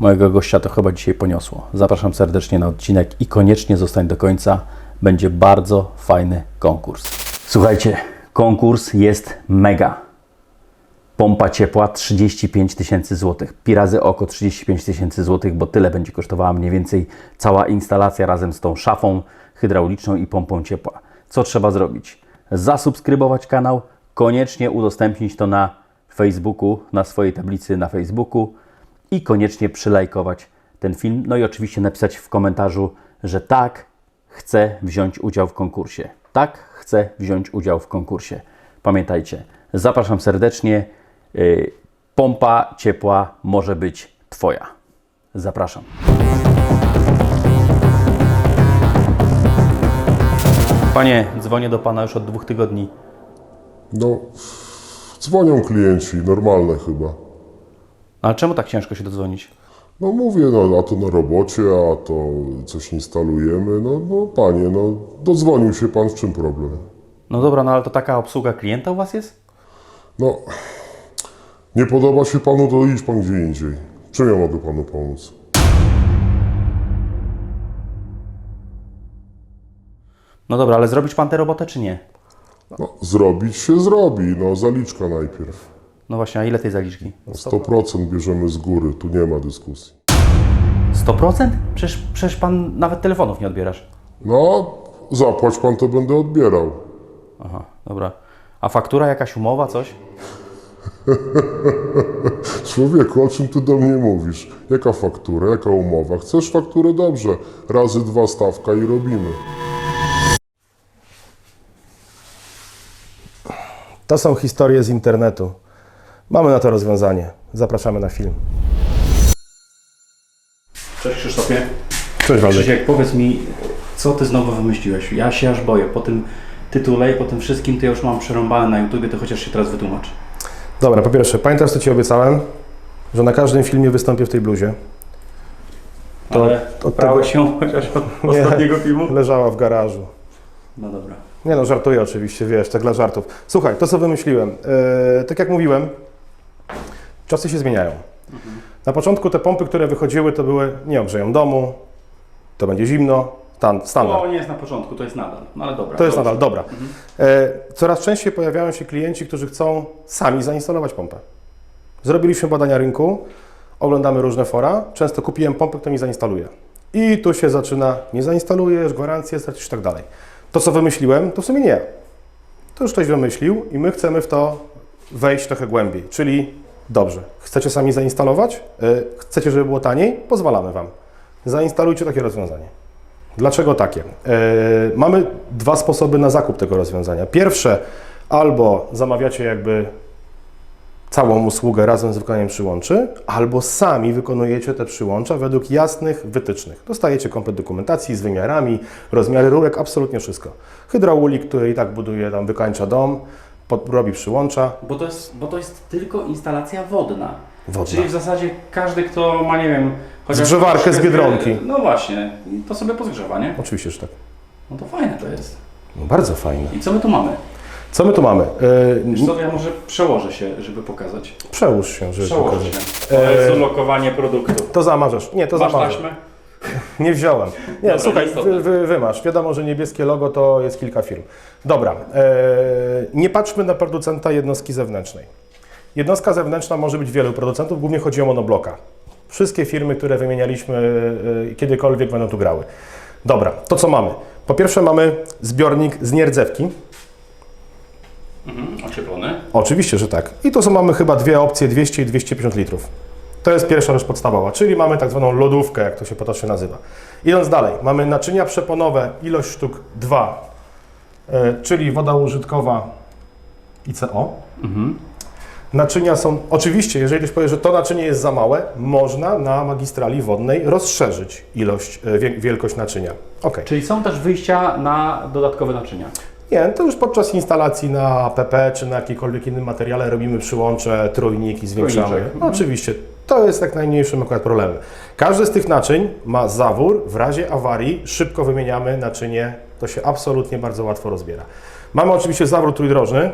Mojego gościa to chyba dzisiaj poniosło. Zapraszam serdecznie na odcinek i koniecznie zostań do końca. Będzie bardzo fajny konkurs. Słuchajcie, konkurs jest mega. Pompa ciepła 35 tysięcy złotych. Pi razy oko 35 tysięcy złotych, bo tyle będzie kosztowała mniej więcej cała instalacja razem z tą szafą hydrauliczną i pompą ciepła. Co trzeba zrobić? Zasubskrybować kanał, koniecznie udostępnić to na Facebooku, na swojej tablicy na Facebooku i koniecznie przylajkować ten film. No i oczywiście napisać w komentarzu, że tak, chcę wziąć udział w konkursie. Tak, chcę wziąć udział w konkursie. Pamiętajcie, zapraszam serdecznie. Yy, Pompa ciepła może być Twoja. Zapraszam. Panie, dzwonię do Pana już od dwóch tygodni. No, dzwonią klienci, normalne chyba. Ale czemu tak ciężko się dodzwonić? No mówię, no a to na robocie, a to coś instalujemy. No, no panie, no dodzwonił się pan, w czym problem? No dobra, no ale to taka obsługa klienta u Was jest? No, nie podoba się panu, to idź pan gdzie indziej. Czym ja mogę panu pomóc? No dobra, ale zrobić Pan tę robotę czy nie? No, zrobić się zrobi, no zaliczka najpierw. No właśnie, a ile tej zaliczki? 100% bierzemy z góry, tu nie ma dyskusji. 100%? Przecież, przecież Pan nawet telefonów nie odbierasz. No, zapłać pan, to będę odbierał. Aha, dobra. A faktura, jakaś umowa, coś? Człowieku, o czym ty do mnie mówisz? Jaka faktura, jaka umowa? Chcesz fakturę? Dobrze. Razy dwa stawka i robimy. To są historie z internetu. Mamy na to rozwiązanie. Zapraszamy na film. Cześć Krzysztofie. Cześć Waldek. Krzysiek, powiedz mi, co Ty znowu wymyśliłeś? Ja się aż boję. Po tym tytule i po tym wszystkim, to ja już mam przerąbane na YouTubie, to chociaż się teraz wytłumacz. Dobra, po pierwsze, pamiętasz co Ci obiecałem? Że na każdym filmie wystąpię w tej bluzie. To Ale od odprałeś się chociaż od Nie. ostatniego filmu? Leżała w garażu. No dobra. Nie no, żartuję oczywiście, wiesz, tak dla żartów. Słuchaj, to co wymyśliłem. Yy, tak jak mówiłem, czasy się zmieniają. Na początku te pompy, które wychodziły, to były nie ogrzeją domu, to będzie zimno, stan, standard. To nie jest na początku, to jest nadal. No ale dobra. To jest dobrze. nadal, dobra. E, coraz częściej pojawiają się klienci, którzy chcą sami zainstalować pompę. Zrobiliśmy badania rynku, oglądamy różne fora. Często kupiłem pompę, kto mi zainstaluje. I tu się zaczyna, nie zainstalujesz, gwarancję stracisz i tak dalej. To, co wymyśliłem, to w sumie nie. To już ktoś wymyślił i my chcemy w to wejść trochę głębiej. Czyli dobrze, chcecie sami zainstalować? E, chcecie, żeby było taniej? Pozwalamy Wam. Zainstalujcie takie rozwiązanie. Dlaczego takie? E, mamy dwa sposoby na zakup tego rozwiązania. Pierwsze, albo zamawiacie jakby całą usługę razem z wykonaniem przyłączy, albo sami wykonujecie te przyłącza według jasnych wytycznych. Dostajecie komplet dokumentacji z wymiarami, rozmiary rurek, absolutnie wszystko. Hydraulik, który i tak buduje, tam wykańcza dom, pod, robi przyłącza. Bo to, jest, bo to jest tylko instalacja wodna. Wodna. Czyli w zasadzie każdy, kto ma, nie wiem... chociaż Zgrzewarkę troszkę z Biedronki. No właśnie, to sobie pozgrzewa, nie? Oczywiście, że tak. No to fajne to jest. No, bardzo fajne. I co my tu mamy? Co my tu mamy? E, Wiesz co, ja może przełożę się, żeby pokazać. przełóż się, żeby Przełożę pokazać. się. To jest ulokowanie produktu. To zamarzesz. Nie, to Masz zamarzesz. taśmę? Nie wziąłem. Nie, Dobra, słuchaj, nieistotne. wy, wy, wymasz. Wiadomo, że niebieskie logo to jest kilka firm. Dobra, e, nie patrzmy na producenta jednostki zewnętrznej. Jednostka zewnętrzna może być wielu producentów, głównie chodzi o monobloka. Wszystkie firmy, które wymienialiśmy e, kiedykolwiek będą tu grały. Dobra, to co mamy? Po pierwsze mamy zbiornik z nierdzewki. Mhm, ocieplony. Oczywiście, że tak. I tu są mamy chyba dwie opcje, 200 i 250 litrów. To jest pierwsza rzecz podstawowa, czyli mamy tak zwaną lodówkę, jak to się potocznie nazywa. Idąc dalej, mamy naczynia przeponowe, ilość sztuk 2, e, czyli woda użytkowa i CO. Naczynia są, oczywiście, jeżeli ktoś powie, że to naczynie jest za małe, można na magistrali wodnej rozszerzyć ilość, e, wie- wielkość naczynia. Ok. Czyli są też wyjścia na dodatkowe naczynia. Nie, to już podczas instalacji na PP czy na jakikolwiek innym materiale robimy przyłącze, trójnik i zwiększamy. Trójniczek, No, Oczywiście, to jest jak najmniejszym akurat problemem. Każdy z tych naczyń ma zawór, w razie awarii szybko wymieniamy naczynie, to się absolutnie bardzo łatwo rozbiera. Mamy oczywiście zawór trójdrożny,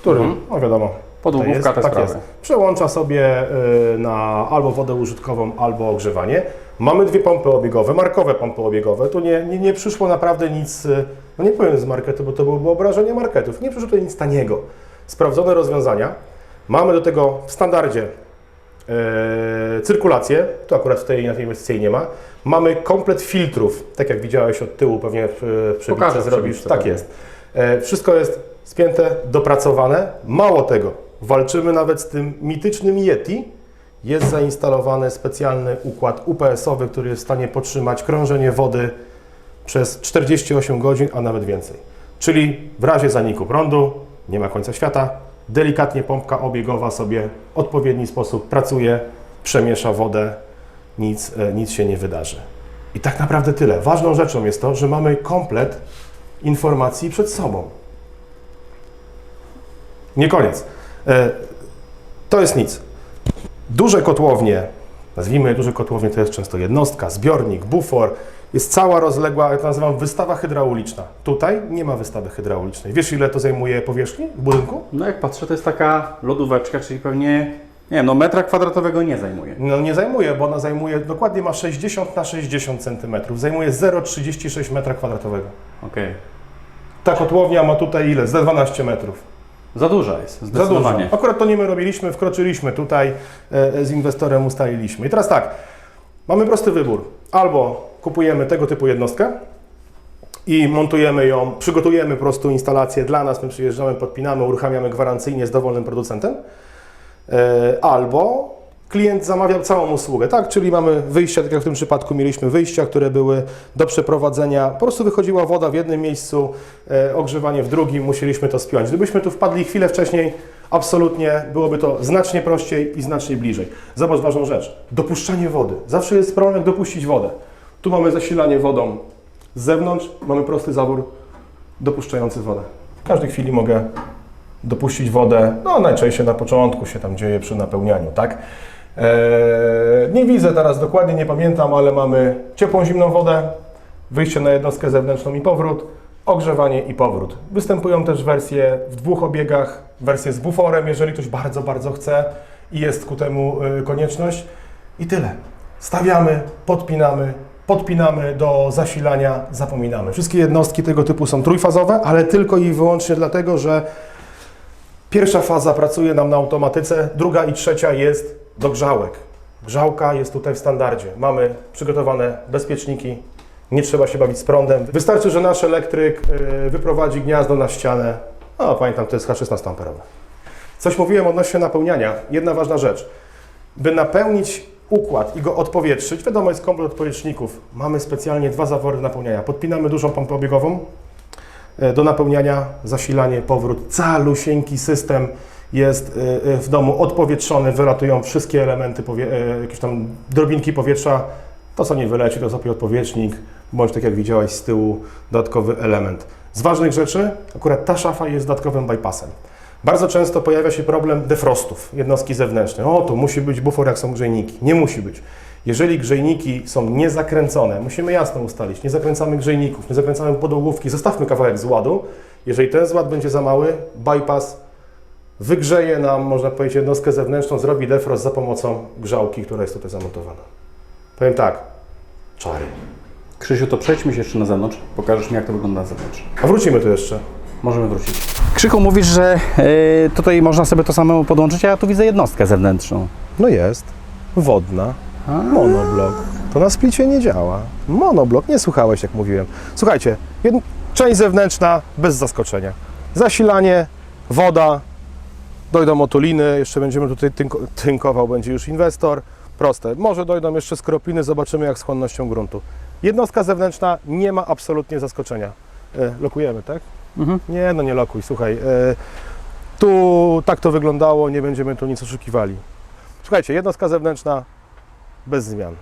który, no wiadomo, Podłogówka te tak sprawy. jest. przełącza sobie y, na albo wodę użytkową, albo ogrzewanie. Mamy dwie pompy obiegowe, markowe pompy obiegowe. Tu nie, nie, nie przyszło naprawdę nic, y, no nie powiem z marketu, bo to byłoby obrażenie marketów. Nie przyszło tutaj nic taniego. Sprawdzone rozwiązania. Mamy do tego w standardzie e, cyrkulację, tu akurat w tej na tej inwestycji nie ma. Mamy komplet filtrów, tak jak widziałeś od tyłu, pewnie w, w zrobisz. Tak pewnie. jest. E, wszystko jest spięte, dopracowane. Mało tego, walczymy nawet z tym mitycznym Yeti. Jest zainstalowany specjalny układ UPS-owy, który jest w stanie podtrzymać krążenie wody przez 48 godzin, a nawet więcej. Czyli w razie zaniku prądu, nie ma końca świata, delikatnie pompka obiegowa sobie w odpowiedni sposób pracuje, przemiesza wodę, nic, e, nic się nie wydarzy. I tak naprawdę tyle. Ważną rzeczą jest to, że mamy komplet informacji przed sobą. Nie koniec. E, To jest nic. Duże kotłownie, nazwijmy je duże kotłownie, to jest często jednostka, zbiornik, bufor, jest cała rozległa, jak to nazywam, wystawa hydrauliczna. Tutaj nie ma wystawy hydraulicznej. Wiesz, ile to zajmuje powierzchni w budynku? No jak patrzę, to jest taka lodóweczka, czyli pewnie, nie wiem, no metra kwadratowego nie zajmuje. No nie zajmuje, bo ona zajmuje, dokładnie ma 60 na 60 cm. Zajmuje 0,36 metra kwadratowego. Okej. Ta kotłownia ma tutaj ile? Za 12 metrów. Za duża jest, Za dużo. zdecydowanie. Akurat to nie my robiliśmy, wkroczyliśmy tutaj, e, z inwestorem ustaliliśmy. I teraz tak, mamy prosty wybór. Albo kupujemy tego typu jednostkę i montujemy ją, przygotujemy po prostu instalację dla nas, my przyjeżdżamy, podpinamy, uruchamiamy gwarancyjnie z dowolnym producentem, E, albo klient zamawiał całą usługę, tak? Czyli mamy wyjścia, tak jak w tym przypadku mieliśmy wyjścia, które były do przeprowadzenia. Po prostu wychodziła woda w jednym miejscu, e, ogrzewanie w drugim, musieliśmy to spiąć. Gdybyśmy tu wpadli chwilę wcześniej, absolutnie byłoby to znacznie prościej i znacznie bliżej. Zobacz ważną rzecz. Dopuszczanie wody. Zawsze jest problem, jak dopuścić wodę. Tu mamy zasilanie wodą z zewnątrz, mamy prosty zawór dopuszczający wodę. W każdej chwili mogę dopuścić wodę, no najczęściej na początku się tam dzieje przy napełnianiu, tak? Eee, nie widzę teraz dokładnie, nie pamiętam, ale mamy ciepłą, zimną wodę, wyjście na jednostkę zewnętrzną i powrót, ogrzewanie i powrót. Występują też wersje w dwóch obiegach, wersje z buforem, jeżeli ktoś bardzo, bardzo chce i jest ku temu y, konieczność. I tyle. Stawiamy, podpinamy, podpinamy do zasilania, zapominamy. Wszystkie jednostki tego typu są trójfazowe, ale tylko i wyłącznie dlatego, że Pierwsza faza pracuje nam na automatyce, druga i trzecia jest do grzałek. Grzałka jest tutaj w standardzie. Mamy przygotowane bezpieczniki, nie trzeba się bawić z prądem. Wystarczy, że nasz elektryk y, wyprowadzi gniazdo na ścianę. No, pamiętam, to jest H16 amperowe. Coś mówiłem odnośnie napełniania. Jedna ważna rzecz. By napełnić układ i go odpowietrzyć, wiadomo, jest komplet odpowietrzników. Mamy specjalnie dwa zawory napełniania. Podpinamy dużą pompę obiegową, e, do napełniania, zasilanie, powrót. Calusieńki system jest e, e, w domu odpowietrzony, wylatują wszystkie elementy, jakieś tam drobinki powietrza. To, co nie wyleci, to sobie odpowietrznik, bądź tak jak widziałeś z tyłu, dodatkowy element. Z ważnych rzeczy, akurat ta szafa jest dodatkowym bypassem. Bardzo często pojawia się problem defrostów, jednostki zewnętrzne. O, tu musi być bufor, jak są grzejniki. Nie musi być. Jeżeli grzejniki są niezakręcone, musimy jasno ustalić, nie zakręcamy grzejników, nie zakręcamy podłogówki, zostawmy kawałek z ładu. Jeżeli ten zład będzie za mały, bypass wygrzeje nam, można powiedzieć, jednostkę zewnętrzną, zrobi defrost za pomocą grzałki, która jest tutaj zamontowana. Powiem tak, czary. Krzysiu, to przejdźmy się jeszcze na zewnątrz. Pokażesz mi, jak to wygląda na zewnątrz. A wrócimy tu jeszcze. Możemy wrócić. Krzychu, mówisz, że y, tutaj można sobie to samemu podłączyć, a ja tu widzę jednostkę zewnętrzną. No jest. Wodna. Monoblok. To na splicie nie działa. Monoblok, nie słuchałeś jak mówiłem. Słuchajcie, część zewnętrzna bez zaskoczenia. Zasilanie, woda, dojdą otuliny, jeszcze będziemy tutaj tynko... tynkował, będzie już inwestor. Proste. Może dojdą jeszcze skropiny, zobaczymy jak z chłonnością gruntu. Jednostka zewnętrzna nie ma absolutnie zaskoczenia. E, lokujemy, tak? Mhm. Nie, no nie lokuj, słuchaj. E, tu tak to wyglądało, nie będziemy tu nic oszukiwali. Słuchajcie, jednostka zewnętrzna bez zmian.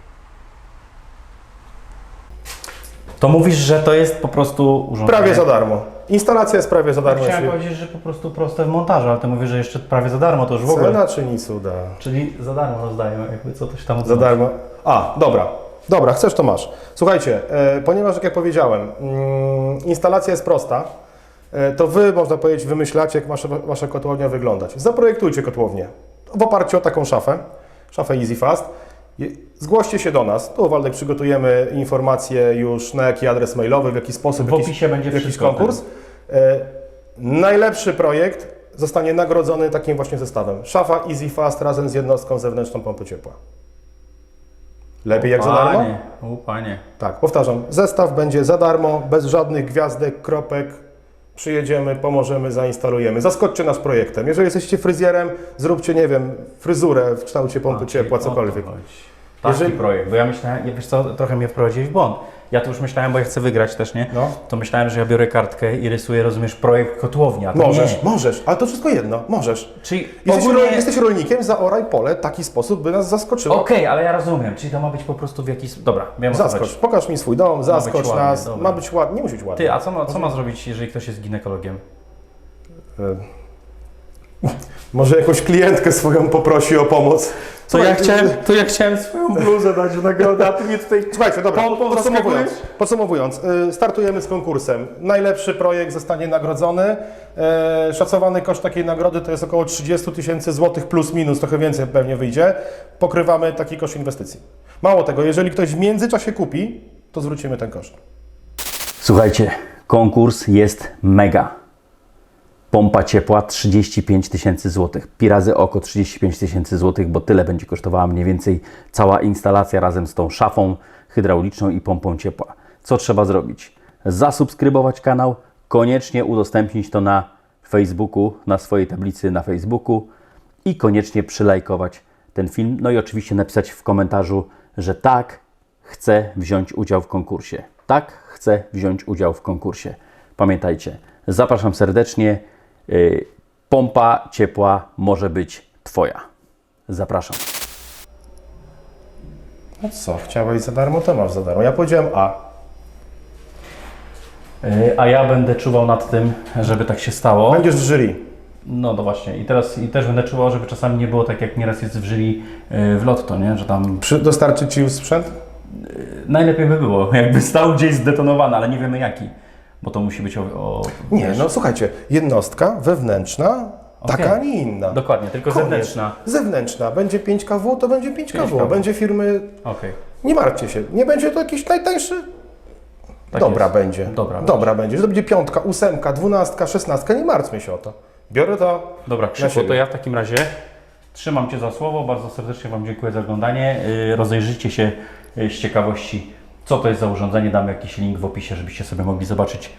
To mówisz, że to jest po prostu urządzenie. Prawie za darmo. Instalacja jest prawie za darmo. Chciałem jeśli- powiedzieć, że po prostu proste w montażu, ale ty mówisz, że jeszcze prawie za darmo, to już w ogóle. Cena czy nic uda? Czyli za darmo rozdają, jakby co coś tam Za darmo. A, dobra. Dobra, chcesz to masz. Słuchajcie, e, ponieważ tak jak powiedziałem, mm, instalacja jest prosta, to Wy, można powiedzieć, wymyślacie, jak wasza, wasza kotłownia wyglądać. Zaprojektujcie kotłownię. w oparciu o taką szafę, szafę Easy Fast. Je- Zgłoście się do nas. Tu, Waldek, przygotujemy informacje już na jaki adres mailowy, w jaki sposób, W jakiś, opisie będzie jakiś o konkurs. E, najlepszy projekt zostanie nagrodzony takim właśnie zestawem. Szafa Easy Fast razem z jednostką zewnętrzną pompy ciepła. Lepiej jak za darmo? Panie, u panie. Tak, powtarzam, zestaw będzie za darmo, bez żadnych gwiazdek, kropek. Przyjedziemy, pomożemy, zainstalujemy. Zaskoczcie nas projektem. Jeżeli jesteście fryzjerem, zróbcie, nie wiem, fryzurę w kształcie pompy A, ciepła, o to cokolwiek. Taki Jeżeli- projekt, bo ja myślałem, wiesz co, trochę mnie wprowadziłeś w błąd. Ja tu już myślałem, bo ja chcę wygrać też, nie? No. To myślałem, że ja biorę kartkę i rysuję, rozumiesz, projekt kotłownia. To Możesz, Nie. możesz, ale to wszystko jedno, możesz. Czyli Jesteś, ogólnie... rol, jesteś rolnikiem, zaoraj pole, taki sposób by nas zaskoczyło. Okej, ale ja rozumiem, czyli to ma być po prostu w jakiś... Dobra, wiem Zaskocz, pokaż mi swój dom, zaskocz ładnie, nas. dobra. Ma być ładnie, nie musi być ładnie. Ty, a co ma, co ma zrobić, jeżeli ktoś jest ginekologiem? Może jakąś klientkę swoją poprosi o pomoc. To ja chciałem, to ja chciałem swoją bluzę dać w nagrodę, a ty mnie tutaj... Słuchajcie, dobra, podsumowując, podsumowując y, startujemy z konkursem. Najlepszy projekt zostanie nagrodzony. Szacowany koszt takiej nagrody to jest około 30 tysięcy złotych plus minus, trochę więcej pewnie wyjdzie. Pokrywamy taki koszt inwestycji. Mało tego, jeżeli ktoś w międzyczasie kupi, to zwrócimy ten koszt. Słuchajcie, konkurs jest mega. Pompa ciepła 35 tysięcy złotych. Pi razy oko 35 tysięcy złotych, bo tyle będzie kosztowała mniej więcej cała instalacja razem z tą szafą hydrauliczną i pompą ciepła. Co trzeba zrobić? Zasubskrybować kanał, koniecznie udostępnić to na Facebooku, na swojej tablicy na Facebooku i koniecznie przylajkować ten film. No i oczywiście napisać w komentarzu, że tak, chcę wziąć udział w konkursie. Tak, chcę wziąć udział w konkursie. Pamiętajcie, zapraszam serdecznie. Yy, Pompa ciepła może być Twoja. Zapraszam. No co, chciałeś za darmo, to masz za darmo. Ja powiedziałem A. Yy, A ja będę czuwał nad tym, żeby tak się stało. Będziesz w jury. No to właśnie. I teraz i też będę czuwał, żeby czasami nie było tak, jak nieraz jest w jury yy, w lotto, nie? Że tam Przy, dostarczy Ci już sprzęt? najlepiej by było, jakby stał gdzieś zdetonowany, ale nie wiemy jaki. Bo to musi być o. o Nie, wiesz, no słuchajcie, jednostka wewnętrzna, taka, Okej. a nie inna. Dokładnie, tylko Koniec. zewnętrzna. Zewnętrzna. Będzie 5 kW, to będzie 5 5 kW. Będzie firmy. Okej. Nie martwcie się. Nie będzie to jakiś najtańszy. Tak Dobra jest. będzie. Dobra Dobra będzie. Że to będzie piątka, ósemka, dwunastka, szesnastka. Nie martwmy się o to. Biorę to. Dobra, siebie. to ja w takim razie trzymam Cię za słowo. Bardzo serdecznie Wam dziękuję za oglądanie. Yy, Rozejrzyjcie się yy, z ciekawości, co to jest za urządzenie. Dam jakiś link w opisie, żebyście sobie mogli zobaczyć,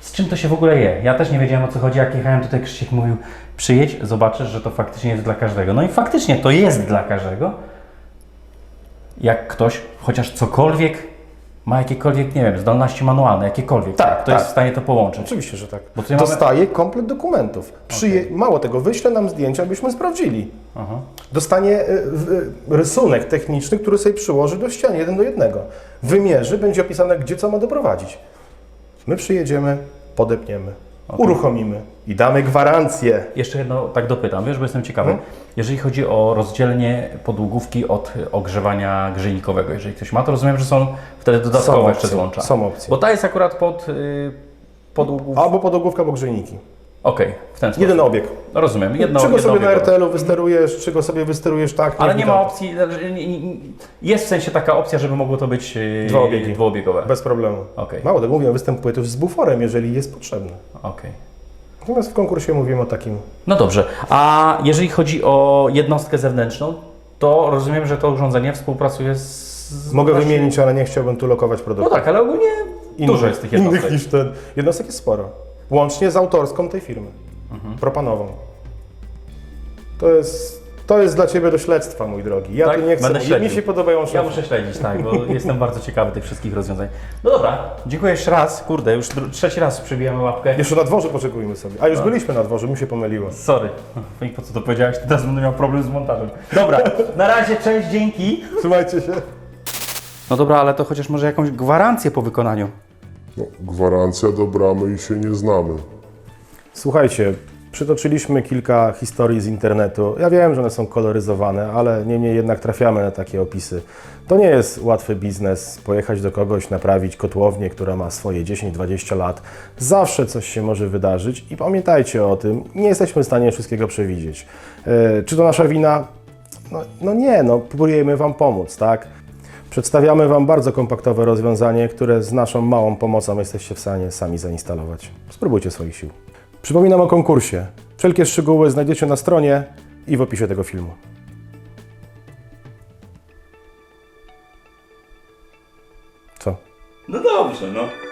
z czym to się w ogóle je. Ja też nie wiedziałem o co chodzi. Jak jechałem tutaj, Krzysiek mówił, przyjedź, zobaczysz, że to faktycznie jest dla każdego. No i faktycznie to jest dla każdego. Jak ktoś chociaż cokolwiek ma jakiekolwiek, nie wiem, zdolności manualne, jakiekolwiek, Tak, to tak. jest w stanie to połączyć. Oczywiście, że tak. Bo tutaj mamy- Dostaje komplet dokumentów. Przyje... Mało tego, wyśle nam zdjęcia, abyśmy sprawdzili. Aha. Dostanie w- y, rysunek techniczny, który sobie przyłoży do ściany, jeden do jednego. Wymierzy, będzie opisane, gdzie co ma doprowadzić. My przyjedziemy, podepniemy, uruchomimy i damy gwarancję. Jeszcze jedno tak dopytam, wiesz, bo jestem ciekawy. Mhm. Jeżeli chodzi o rozdzielenie podłogówki od ogrzewania grzejnikowego, jeżeli ktoś ma, to rozumiem, że są wtedy dodatkowe Są jeszcze złącza. są opcje. Bo ta jest akurat pod y. Albo podłogówka, albo grzejniki. Okej, w ten sposób. Jeden obieg. Rozumiem, jedno, czy go sobie na. RTL-u wysterujesz, czy go sobie wysterujesz tak. Ale nie ma opcji, że nie- nie- nie- jest w sensie taka opcja, żeby mogło to być y, Dwa obiegi. dwuobiegowe. Bez problemu. Okej. Mało tego mówię, występuje też z buforem, jeżeli jest potrzebny. Okej. Natomiast w konkursie mówimy o takim. No dobrze, a jeżeli chodzi o jednostkę zewnętrzną, to rozumiem, że to urządzenie współpracuje z... Mogę właśnie- wymienić, ale nie chciałbym tu lokować No tak, ale ogólnie dużo jest tych jednostek. Innych niż ten. Jednostek jest sporo. Łącznie z autorską tej firmy. Propanową. To jest, to jest dla Ciebie do śledztwa, mój drogi. Ja Tak? tu nie chcę. Będę Mi się podobają Ja muszę śledzić, tak, bo jestem bardzo ciekawy tych wszystkich rozwiązań. No dobra, dziękuję jeszcze raz. Kurde, już trzeci raz przybijamy łapkę. Jeszcze na dworze poczekujmy sobie. A No. już byliśmy na dworze, mi się pomyliło. Sorry. I po co to powiedziałeś? Teraz będę miał problem z montażem. Dobra, na razie, cześć, dzięki. Trzymajcie się. No dobra, ale to chociaż może jakąś gwarancję po wykonaniu. No, gwarancja do bramy i się nie znamy. Słuchajcie, Przytoczyliśmy kilka historii z internetu. Ja wiem, że one są koloryzowane, ale niemniej jednak trafiamy na takie opisy. To nie jest łatwy biznes pojechać do kogoś, naprawić kotłownię, która ma swoje 10-20 lat. Zawsze coś się może wydarzyć i pamiętajcie o tym, nie jesteśmy w stanie wszystkiego przewidzieć. E, Czy to nasza wina? No, no nie, no próbujemy Wam pomóc, tak? Przedstawiamy Wam bardzo kompaktowe rozwiązanie, które z naszą małą pomocą jesteście w stanie sami zainstalować. Spróbujcie swoich sił. Przypominam o konkursie. Wszelkie szczegóły znajdziecie na stronie i w opisie tego filmu. Co? No dobrze, no.